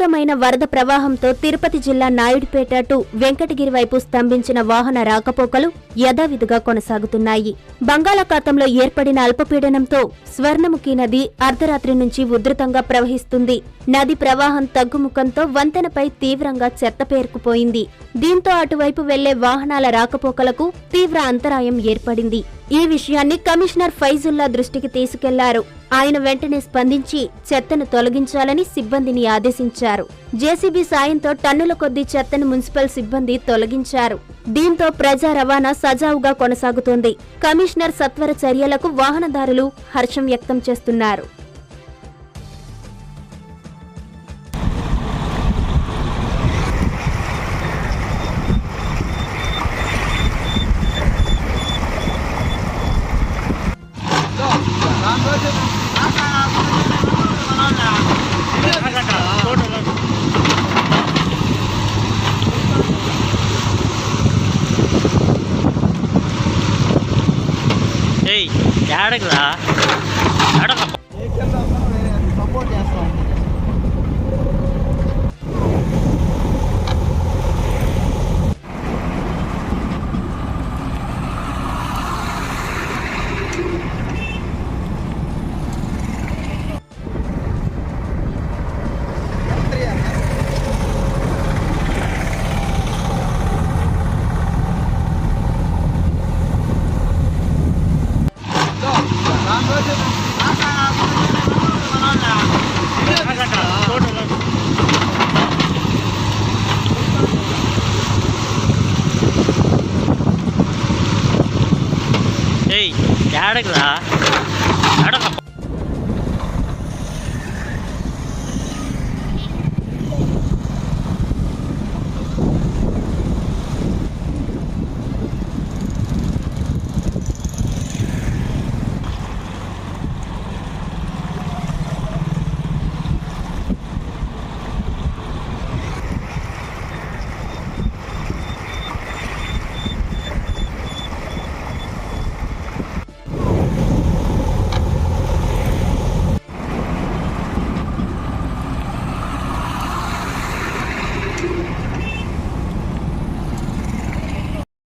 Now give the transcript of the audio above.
తీవ్రమైన వరద ప్రవాహంతో తిరుపతి జిల్లా నాయుడుపేట టు వెంకటగిరి వైపు స్తంభించిన వాహన రాకపోకలు యథావిధిగా కొనసాగుతున్నాయి. బంగాళాఖాతంలో ఏర్పడిన అల్పపీడనంతో స్వర్ణముఖి నది అర్ధరాత్రి నుంచి ఉధృతంగా ప్రవహిస్తుంది. నది ప్రవాహం తగ్గుముఖంతో వంతెనపై తీవ్రంగా చెత్త పేరుకుపోయింది. దీంతో అటువైపు వెళ్ళే వాహనాల రాకపోకలకు తీవ్ర అంతరాయం ఏర్పడింది. ఈ విషయాన్ని కమిషనర్ ఫైజుల్లా దృష్టికి తీసుకెళ్ళారు. ఆయన వెంటనే స్పందించి చెత్తను తొలగించాలని సిబ్బందిని ఆదేశించారు. జేసీబీ సాయంతో టన్నుల కొద్దీ చెత్తను మున్సిపల్ సిబ్బంది తొలగించారు. దీంతో ప్రజా రవాణా సజావుగా కొనసాగుతోంది. కమిషనర్ సత్వర చర్యలకు వాహనదారులు హర్షం వ్యక్తం చేస్తున్నారు. ఏయ్ ఏడకురా? ఏడక டேய் யாருக்குடா நடக்கும்